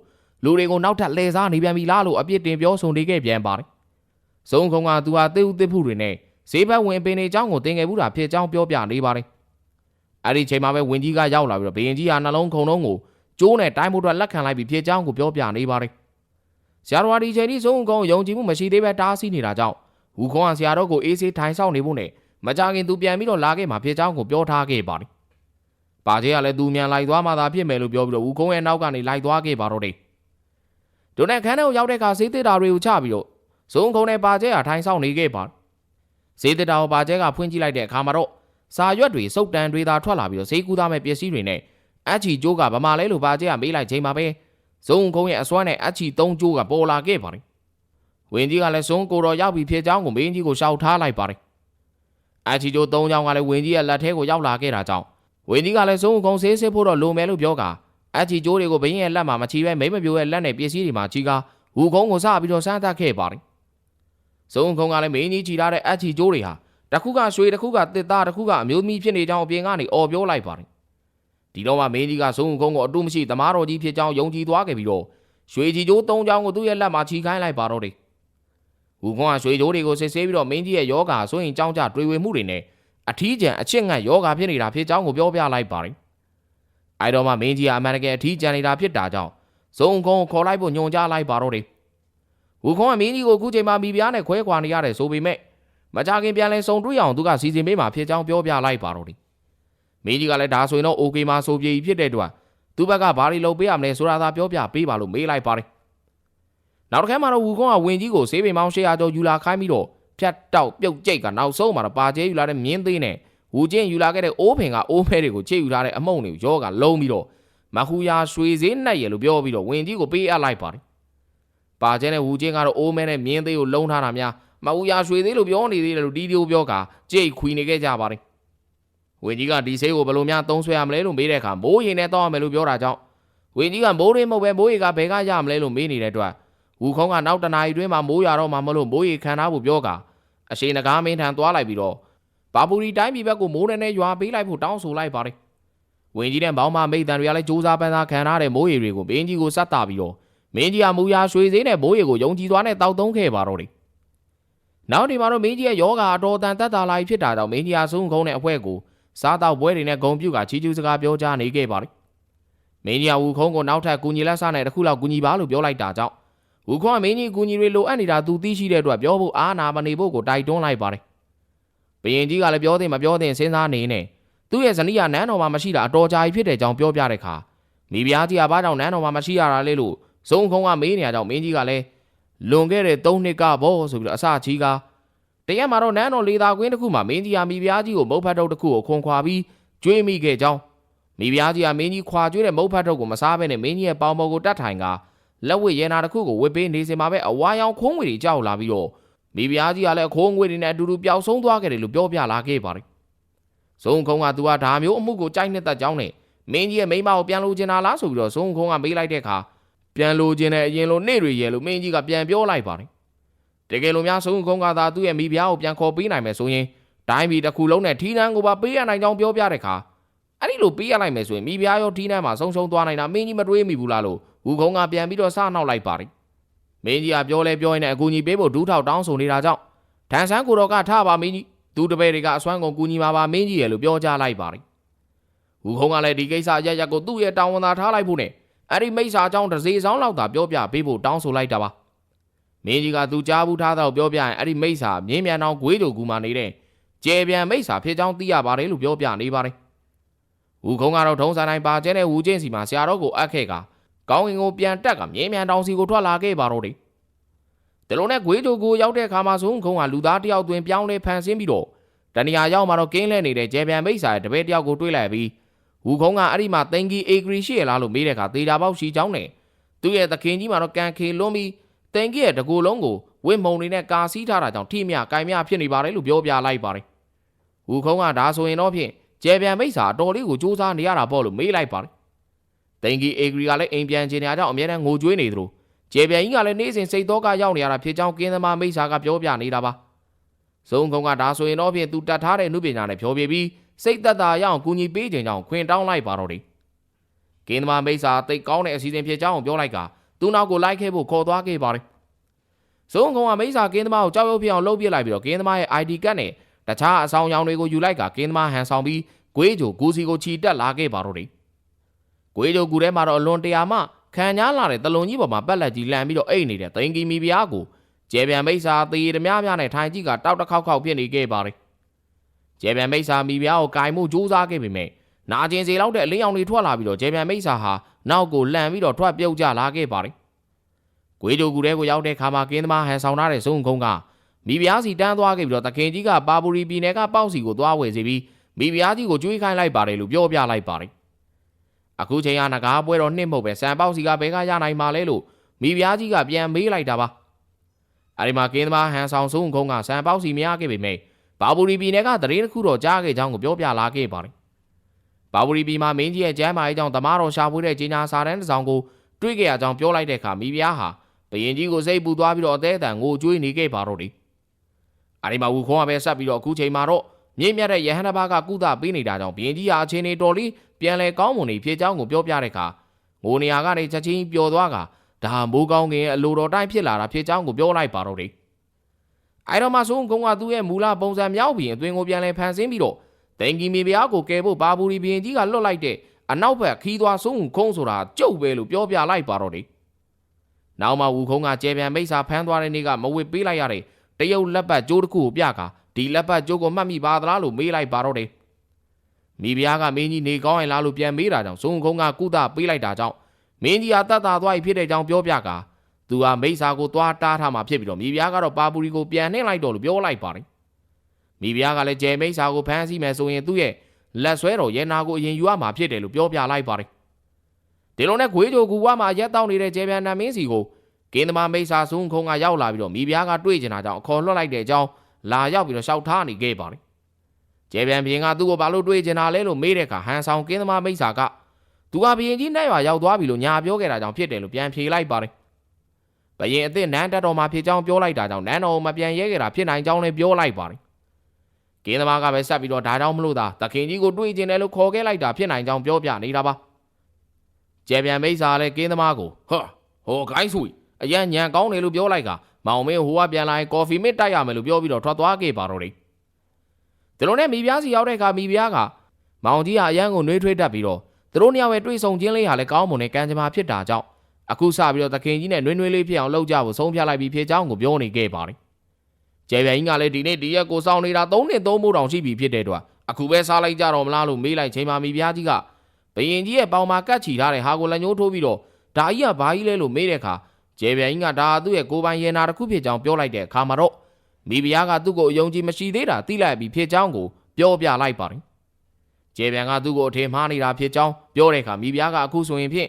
လူတွေကိုနောက်ထပ်လှည့်စားနေပြန်ပြီလားလို့အပြစ်တင်ပြောဆိုနေခဲ့ပြန်ပါတယ်။ဆုံးကုန်းကသူဟာသေဥသစ်ဖို့တွေနဲ့ဈေးဘက်ဝင်ပင်နေကြောင်းကိုတင်ခဲ့ဘူးတာဖြစ်ကြောင်းပြောပြနေပါတယ်။ အဲ့ဒီချိန်မှာပဲဝင်းကြီးကရောက်လာပြီးတော့ဘယင်ကြီးဟာနှလုံးခုန်လုံးကိုကျိုးနဲ့တိုင်းမို့အတွက်လက်ခံလိုက်ပြီးဖြစ်ကြောင်းကိုပြောပြနေပါတယ်။ဆရာတော်ဒီချိန်ဒီဆုံးကုန်းယုံကြည်မှုမရှိသေးပဲတားဆီးနေတာကြောင့်ဝူခွန်ကဆရာတော်ကိုအေးဆေးထိုင်ဆောင်နေဖို့နဲ့မကြခင်သူပြန်ပြီးတော့လာခဲ့မှာဖြစ်ကြောင်းကိုပြောထားခဲ့ပါတယ်။ပါကျေးကလည်းသူမြန်လိုက်သွားမှသာဖြစ်မယ်လို့ပြောပြီးတော့ဝူခွန်ရဲ့နောက်ကနေလိုက်သွားခဲ့ပါတော့တယ်။ဒုနဲ့ခန်းထဲကိုရောက်တဲ့အခါဈေးတစ်တာတွေကိုချပြီးတော့ဇုံခုံနဲ့ပါကျေးကထိုင်ဆောင်နေခဲ့ပါဈေးတစ်တာကိုပါကျေးကဖွင့်ကြည့်လိုက်တဲ့အခါမှာတော့ စာရွက်တွေစုပ်တန်တွေသာထွက်လာပြီးတော့ဈေးကူးသားမဲ့ပစ္စည်းတွေနဲ့အချီကျိုးကဗမာလဲလို့ပါကျေးကမေးလိုက်ချိန်မှာပဲဇုံခုံရဲ့အစွမ်းနဲ့အချီသုံးကျိုးကပေါ်လာခဲ့ပါတယ်ဝင်းကြီးကလည်းစွန်းကိုတော်ရောက်ပြီဖြစ်ကြောင်းကိုမင်းကြီးကိုရှောက်ထားလိုက်ပါတယ်အချီကျိုးသုံးချောင်းကလည်းဝင်းကြီးရဲ့လက်ထဲကိုရောက်လာခဲ့တာကြောင့်ဝင်းကြီးကလည်းစွန်းကုံဆေးစစ်ဖို့တော့လိုမယ်လို့ပြောကအချီကျိုးတွေကိုဘင်းရဲ့လက်မှာမချီပဲမိမပြိုးရဲ့လက်နဲ့ပစ္စည်းတွေမှာချီကာဝူကုန်းကိုစပြီးတော့စမ်းသပ်ခဲ့ပါတယ်စွန်းကုံကလည်းမင်းကြီးချီထားတဲ့အချီကျိုးတွေဟာ တစ်ခုကရွှေတစ်ခုကတစ်သားတစ်ခုကအမျိုးသမီးဖြစ်နေကြောင်းအပြင်ကနေអော်ပြောလိုက်ပါတယ်ဒီတော့မှမင်းကြီးကစွန်းကုန်းကိုအတုမရှိသမားတော်ကြီးဖြစ်ကြောင်းယုံကြည်သွားခဲ့ပြီးတော့ရွှေချီကျိုးသုံးချောင်းကိုသူ့ရဲ့လက်မှာချီခိုင်းလိုက်ပါတော့တယ်ဝူခွန်ကရွှေကြိုးတွေကိုစစ်ဆေးပြီးတော့မင်းကြီးရဲ့ယောဂါဆိုရင်ကြောင်းကြတွေဝေမှုတွေနဲ့အထီးကျန်အချစ်ငတ်ယောဂါဖြစ်နေတာဖြစ်ကြောင်းကိုပြောပြလိုက်ပါတယ်။အဲတော့မှမင်းကြီးကအမှန်တကယ်အထီးကျန်နေတာဖြစ်တာကြောင့်ဇုံကုန်းခေါ်လိုက်ဖို့ညွှန်ကြားလိုက်ပါတော့တယ်။ဝူခွန်ကမင်းကြီးကိုအခုချိန်မှာမိဖုရားနဲ့ခွဲခွာနေရတယ်ဆိုပေမဲ့ မကြခင်ပြန်လဲစုံတွေ့အောင်သူကစီစဉ်ပေးမှာဖြစ်ကြောင်းပြောပြလိုက်ပါတော့တယ်။မင်းကြီးကလည်းဒါဆိုရင်တော့ okay မှာဆိုပြေဖြစ်တဲ့အတွက်သူ့ဘက်ကဘာတွေလုပ်ပေးရမလဲဆိုတာသာပြောပြပေးပါလို့မေးလိုက်ပါတယ်။နောက်တစ်ခါမှတော့ဝူခွန်ကဝင်ကြီးကိုဆေးပိန်မောင်း800ကျော်ယူလာခိုင်းပြီးတော့ဖြတ်တောက်ပြုတ်ကြိတ်ကနောက်ဆုံးမှာတော့ပါကျဲယူလာတဲ့မြင်းသေးနဲ့ဝူချင်းယူလာခဲ့တဲ့အိုးဖင်ကအိုးဖဲတွေကိုချေယူထားတဲ့အမုံတွေကိုရောကလုံးပြီးတော့မခူယာရွှေစည်းနဲ့ရလို့ပြောပြီးတော့ဝင်ကြီးကိုပေးအပ်လိုက်ပါတယ်။ပါကျဲနဲ့ဝူချင်းကတော့အိုးမဲနဲ့မြင်းသေးကိုလုံးထားတာများ မခူယာရွှေသေးလို့ပြောနေသေးတယ်လို့ဒီဒီကိုပြောကကြိတ်ခွီနေခဲ့ကြပါတယ်။ဝင်ကြီးကဒီဆေးကိုဘယ်လိုများသုံးဆွဲရမလဲလို့မေးတဲ့အခါမိုးရင်နဲ့တောင်းရမယ်လို့ပြောတာကြောင့်ဝင်ကြီးကမိုးရင်းမဟုတ်ပဲမိုးရီကဘယ်ကရမလဲလို့မေးနေတဲ့အတွက်ဝူခုံးကနောက်တနာရီတွင်းမှာမိုးရွာတော့မှမလို့မိုးရေခံထားဖို့ပြောကအရှိန်နဂါမင်းထံသွားလိုက်ပြီးတော့ဘာပူရီတိုင်းပြည်ဘက်ကိုမိုးနဲ့နဲ့ရွာပေးလိုက်ဖို့တောင်းဆိုလိုက်ပါတယ်။ဝင်းကြီးနဲ့မောင်မမိတ်တန်တွေကလည်းစူးစမ်းပန်းစားခံထားတဲ့မိုးရေတွေကိုမင်းကြီးကိုစက်တာပြီးတော့မင်းကြီးကမူရရွှေစည်းနဲ့မိုးရေကိုယုံကြည်သွားနဲ့တောက်သုံးခဲ့ပါတော့တယ်။ နောက်ဒီမှာတော့မင်းကြီးရဲ့ယောဂါအတော်တန်တက်တာလာဖြစ်တာကြောင့်မင်းကြီးကဆုံးခုံးတဲ့အဖွဲကိုစားတော့ပွဲတွေနဲ့ဂုံပြုတ်ကချီးကျူးစကားပြောကြားနေခဲ့ပါတယ်။မင်းကြီးကဝူခုံးကိုနောက်ထပ်ကူညီလက်စားနဲ့တစ်ခုလောက်ကူညီပါလို့ပြောလိုက်တာကြောင့်ဝူခွန်ကမင်းကြီးကူညီတွေလိုအပ်နေတာသူသိရှိတဲ့အတွက်ပြောဖို့အားနာမနေဖို့ကိုတိုက်တွန်းလိုက်ပါတယ်။ဘယင်ကြီးကလည်းပြောသည်မပြောသည်စဉ်းစားနေနဲ့သူ့ရဲ့ဇနီးကနန်းတော်မှာမရှိတာအတော်ကြာပြီဖြစ်တဲ့ကြောင်းပြောပြတဲ့အခါမိဖုရားကြီးကဘာကြောင့်နန်းတော်မှာမရှိရတာလဲလို့ဇုံခုံကမေးနေရကြောင်းမင်းကြီးကလည်း လွန်ခဲ့တဲ့၃နှစ်ကဘောဆိုပြီးတော့အစကြီးကတရက်မှာတော့နန်းတော်လေသာကွင်းတစ်ခုမှာမင်းကြီးကမိဖုရားကြီးကိုမုတ်ဖတ်ထုတ်တစ်ခုကိုခွန်ခွာပြီးကျွေးမိခဲ့ကြောင်းမိဖုရားကြီးကမင်းကြီးခွာကျွေးတဲ့မုတ်ဖတ်ထုတ်ကိုမစားဘဲနဲ့မင်းကြီးရဲ့ပေါင်ပေါ်ကိုတတ်ထိုင်ကလက်ဝတ်ရဲနာတစ်ခုကိုဝစ်ပေးနေစင်မှာပဲအဝါရောင်ခိုးငွေတွေကြောက်လာပြီးတော့မိဖုရားကြီးကလည်းအခိုးငွေတွေနဲ့အတူတူပျောက်ဆုံးသွားခဲ့တယ်လို့ပြောပြလာခဲ့ပါတယ်။ဇုံခုံကသူကဒါမျိုးအမှုကိုကြိုက်နေတဲ့ကြောင်းနဲ့မင်းကြီးရဲ့မိမကိုပြန်လိုချင်တာလားဆိုပြီးတော့ဇုံခုံကမေးလိုက်တဲ့အခါ ပြန်လိုချင်တဲ့အရင်လိုနေတွေရဲလို့မင်းကြီးကပြန်ပြောလိုက်ပါတယ်။တကယ်လို့များဇုံခုံကသာသူ့ရဲ့မိဖုရားကိုပြန်ခေါ်ပေးနိုင်မယ်ဆိုရင်တိုင်းပြည်တစ်ခုလုံးနဲ့ထီးနှန်းကိုပါပေးရနိုင်ကြောင်းပြောပြတဲ့အခါအဲ့ဒီလိုပေးရလိုက်မယ်ဆိုရင်မိဖုရားရောထီးနှန်းမှာဆုံးရှုံးသွားနိုင်တာမင်းကြီးမတွေးမိဘူးလားလို့ဝူခုံးကပြန်ပြီးတော့စနှောက်လိုက်ပါတယ်မင်းကြီးကပြောလဲပြောရင်လည်းအကူကြီးပေးဖို့ဒူးထောက်တောင်းဆိုနေတာကြောင့်ဒန်ဆန်းကိုတော်ကထပါမင်းကြီးသူတပည့်တွေကအစွမ်းကုန်ကူညီမှာပါမင်းကြီးရဲ့လို့ပြောကြလိုက်ပါတယ်ဝူခုံးကလည်းဒီကိစ္စအရရက်ကိုသူ့ရဲ့တောင်းဝန်သာထားလိုက်ဖို့နဲ့ အဲ့ဒီမိစ္ဆာအကြောင်းတစ်စေဆောင်လောက်သာပြောပြပေးဖို့တောင်းဆိုလိုက်တာပါမင်းကြီးကသူကြားဘူးထားတော့ပြောပြရင်အဲ့ဒီမိစ္ဆာမြင်းမြန်အောင်ဂွေးတို့ကူမှနေတဲ့ကျေပြန်မိစ္ဆာဖြစ်ကြောင်းသိရပါတယ်လို့ပြောပြနေပါတယ်ဝူခုံကတော့ထုံးစံတိုင်းပါကျဲတဲ့ဝူချင်းစီမှာဆရာတော်ကိုအပ်ခဲ့ကကောင်းကင်ကိုပြန်တက်ကမြင်းမြန်တောင်စီကိုထွက်လာခဲ့ပါတော့တယ်ဒီလိုနဲ့ဂွေးတို့ကိုရောက်တဲ့အခါမှာဆိုခုံကလူသားတယောက်တွင်ပြောင်းလဲဖန်ဆင်းပြီးတော့တဏှာရောက်မှာတော့ကင်းလဲနေတဲ့ကျေပြန်မိစ္ဆာရဲ့တပည့်တယောက်ကိုတွေ့လိုက်ပြီး ဝူခုံးကအဲ့ဒီမှာတင်ကြီးအေဂရီရှိရလားလို့မေးတဲ့အခါသေချာပေါက်ရှိချောင်းနဲ့သူ့ရဲ့သခင်ကြီးမှာတော့ကန်ခေလွန်းပြီးတင်ကြီးရဲ့တကူလုံးကိုဝင့်မုံနေနဲ့ကာစီးထားတာကြောင့်ထိမြကင်မြဖြစ်နေပါတယ်လို့ပြောပြလိုက်ပါတယ်ဝူခုံးကဒါဆိုရင်တော့ဖြင့်ကျဲပြန်မိစ္ဆာအတော်လေးကိုစူးစမ်းနေရတာပေါ့လို့မေးလိုက်ပါတယ်တင်ကြီးအေဂရီကလည်းအိမ်ပြန်ချင်နေကြအောင်အများနဲ့ငိုကြွေးနေသလိုကျဲပြန်ကြီးကလည်းနေ့စဉ်စိတ်တော့ကရောက်နေရတာဖြစ်ကြောင်းကင်းသမားမိစ္ဆာကပြောပြနေတာပါဇုံခုံးကဒါဆိုရင်တော့ဖြင့်သူတတ်ထားတဲ့နုပညာနဲ့ဖြောပြပြီး စိတ်သက်သာရအောင်ကူညီပေးခြင်းကြောင့်ခွင်တောင်းလိုက်ပါတော့တယ်။ကင်းသမားမိစ္ဆာတိတ်ကောင်းတဲ့အစီအစဉ်ဖြစ်ကြောင်းပြောလိုက်ကသူ့နောက်ကိုလိုက်ခဲ့ဖို့ခေါ်သွားခဲ့ပါတယ်။ဇုံကုံကမိစ္ဆာကင်းသမားကိုကြောက်ရွံ့ပြအောင်လှုပ်ပြလိုက်ပြီးတော့ကင်းသမားရဲ့ ID ကတ်နဲ့တခြားအဆောင်ရောင်တွေကိုယူလိုက်ကကင်းသမားဟန်ဆောင်ပြီးဂွေးဂျိုဂူစီကိုချီတက်လာခဲ့ပါတော့တယ်။ဂွေးဂျိုဂူထဲမှာတော့အလွန်တရာမှခံညားလာတဲ့တလွန်ကြီးပေါ်မှာပက်လက်ကြီးလန်ပြီးတော့အိတ်နေတဲ့သိင်ကီမီပြားကိုကျဲပြန်မိစ္ဆာသေရမြများနဲ့ထိုင်ကြည့်ကတောက်တစ်ခေါက်ခေါက်ဖြစ်နေခဲ့ပါတယ်။ ကျဲပြန်မိစ္ဆာမိဖုရားကိုကင်မှုစူးစမ်းခဲ့ပေမဲ့နာကျင်စေလောက်တဲ့အလင်းရောင်တွေထွက်လာပြီးတော့ကျဲပြန်မိစ္ဆာဟာနောက်ကိုလှန်ပြီးတော့ထွက်ပြုတ်ကျလာခဲ့ပါတယ်။ဂွေးတို့ကူတဲကိုရောက်တဲ့ခါမှာကင်းသမားဟန်ဆောင်ထားတဲ့စုံကုန်းကမိဖုရားစီတန်းသွားခဲ့ပြီးတော့တခင်ကြီးကပါပူရီပြည်နယ်ကပေါ့စီကိုသွားဝယ်စီပြီးမိဖုရားကြီးကိုကျွေးခိုင်းလိုက်ပါတယ်လို့ပြောပြလိုက်ပါတယ်။အခုချိန်ကနဂါးပွဲတော်နှစ်မဟုတ်ပဲစံပေါ့စီကဘဲကရနိုင်မှာလဲလို့မိဖုရားကြီးကပြန်မေးလိုက်တာပါ။အဲဒီမှာကင်းသမားဟန်ဆောင်စုံကုန်းကစံပေါ့စီမရခဲ့ပေမဲ့ ဘာဘူရီပြည်နယ်ကသတင်းတစ်ခုတော့ကြားခဲ့ကြောင်းကိုပြောပြလာခဲ့ပါတယ်။ဘာဘူရီပြည်မှာမင်းကြီးရဲ့ကျမ်းမာရေးကြောင့်တမားတော်ရှာဖွေတဲ့ကြီးညာစာတန်းတစ်စောင်ကိုတွေ့ကြရကြောင်းပြောလိုက်တဲ့အခါမိဖုရားဟာဘယင်ကြီးကိုစိတ်ပူသွားပြီးတော့အသေးအတန်ငိုကြွေးနေခဲ့ပါတော့တယ်။အဲဒီမှာဝူခေါင်းကပဲဆက်ပြီးတော့အခုချိန်မှာတော့မြင့်မြတ်တဲ့ယဟန်တစ်ပါးကကုသပေးနေတာကြောင့်ဘယင်ကြီးဟာအချင်းနေတော်လေးပြန်လဲကောင်းမွန်နေဖြစ်ကြောင်းကိုပြောပြတဲ့အခါငိုနေရကနေချက်ချင်းပျော်သွားကဒါမိုးကောင်းကင်ရဲ့အလိုတော်တိုင်းဖြစ်လာတာဖြစ်ကြောင်းကိုပြောလိုက်ပါတော့တယ်။ အဲ့တော့မှဆိုးကုန်းကသူ့ရဲ့မူလပုံစံမြောက်ပြီးအတွင်ကိုပြန်လဲဖန်ဆင်းပြီးတော့တင်ကီမီဘုရားကိုကယ်ဖို့ဘာဘူးရီဘရင်ကြီးကလွတ်လိုက်တဲ့အနောက်ဘက်ခီးသွားဆုံးခုံးဆိုတာကြုတ်ပဲလို့ပြောပြလိုက်ပါတော့တယ်။နောက်မှဝူခုံးကကျဲပြန်မိစ္ဆာဖမ်းသွားတဲ့နေ့ကမဝစ်ပေးလိုက်ရတဲ့တရုတ်လက်ပတ်ကြိုးတစ်ခုကိုပြကဒီလက်ပတ်ကြိုးကိုမှတ်မိပါသလားလို့မေးလိုက်ပါတော့တယ်။မိဘုရားကမင်းကြီးနေကောင်းရင်လားလို့ပြန်မေးတာကြောင့်ဆုံးခုံးကကုသပေးလိုက်တာကြောင့်မင်းကြီးဟာတတ်တာသွားပြီဖြစ်တဲ့ကြောင်းပြောပြကာ သူဟာမိစ္ဆာကိုသွားတားထားမှဖြစ်ပြီးတော့မိဖုရားကတော့ပါပူရီကိုပြန်နှိမ့်လိုက်တော့လို့ပြောလိုက်ပါတယ်မိဖုရားကလည်းကျဲမိစ္ဆာကိုဖမ်းဆီးမယ်ဆိုရင်သူ့ရဲ့လက်ဆွဲတော်ရဲနာကိုအရင်ယူရမှာဖြစ်တယ်လို့ပြောပြလိုက်ပါတယ်ဒီလိုနဲ့ဂွေးကြိုကူဝါမှာရက်တောက်နေတဲ့ကျဲပြန်နတ်မင်းစီကိုကင်းသမားမိစ္ဆာစုံခုံကရောက်လာပြီးတော့မိဖုရားကတွေ့ကျင်တာကြောင့်အခေါ်လွှတ်လိုက်တဲ့အကြောင်းလာရောက်ပြီးတော့ရှောက်ထားနေခဲ့ပါတယ်ကျဲပြန်ဘရင်ကသူ့ကိုဘာလို့တွေ့ကျင်တာလဲလို့မေးတဲ့အခါဟန်ဆောင်ကင်းသမားမိစ္ဆာကသူကဘရင်ကြီးနဲ့ရွာရောက်သွားပြီလို့ညာပြောခဲ့တာကြောင့်ဖြစ်တယ်လို့ပြန်ဖြေလိုက်ပါတယ် ဘရင်အစ်စ်နန်းတက်တော်မှာဖြစ်ကြောင်းပြောလိုက်တာကြောင့်နန်းတော်ကိုမပြန်ရဲခဲ့တာဖြစ်နိုင်ကြောင်းလည်းပြောလိုက်ပါတယ်ကင်းသမားကပဲဆက်ပြီးတော့ဒါကြောင့်မလို့သာသခင်ကြီးကိုတွေ့ကျင်တယ်လို့ခေါ်ခဲ့လိုက်တာဖြစ်နိုင်ကြောင်းပြောပြနေတာပါကျဲပြန်မိစ္ဆာလည်းကင်းသမားကိုဟာဟိုခိုင်းဆွေအရန်ညံကောင်းတယ်လို့ပြောလိုက်ကမောင်မင်းဟိုကပြန်လာရင်ကော်ဖီမစ်တိုက်ရမယ်လို့ပြောပြီးတော့ထွက်သွားခဲ့ပါတော့တယ်ဒီလိုနဲ့မိဖုရားစီရောက်တဲ့အခါမိဖုရားကမောင်ကြီးဟာအရန်ကိုနှွေးထွေးတတ်ပြီးတော့သူတို့နှစ်ယောက်ရဲ့တွေ့ဆုံခြင်းလေးဟာလည်းကောင်းမွန်တဲ့ကံကြမ္မာဖြစ်တာကြောင့် အခုစပြီးတော့သခင်ကြီးနဲ့နှွေးနှွေးလေးဖြစ်အောင်လုပ်ကြဖို့ဆုံးဖြတ်လိုက်ပြီးဖြစ်ကြောင်းကိုပြောနေခဲ့ပါတယ်ကျဲပြန်ကြီးကလည်းဒီနေ့ဒီရက်ကိုစောင့်နေတာ၃နှစ်၃မိုးတောင်ရှိပြီဖြစ်တဲ့အတွက်အခုပဲစားလိုက်ကြတော့မလားလို့မေးလိုက်ချိန်မှာမိဖုရားကြီးကဘယင်ကြီးရဲ့ပေါင်မှာကတ်ချီထားတဲ့ဟာကိုလက်ညှိုးထိုးပြီးတော့ဒါကြီးကဘာကြီးလဲလို့မေးတဲ့အခါကျဲပြန်ကြီးကဒါသူ့ရဲ့ကိုယ်ပိုင်ရင်နာတစ်ခုဖြစ်ကြောင်းပြောလိုက်တဲ့အခါမှာတော့မိဖုရားကသူ့ကိုအယုံကြည်မရှိသေးတာသိလိုက်ပြီးဖြစ်ကြောင်းကိုပြောပြလိုက်ပါတယ်ကျဲပြန်ကသူ့ကိုအထင်မှားနေတာဖြစ်ကြောင်းပြောတဲ့အခါမိဖုရားကအခုဆိုရင်ဖြင့်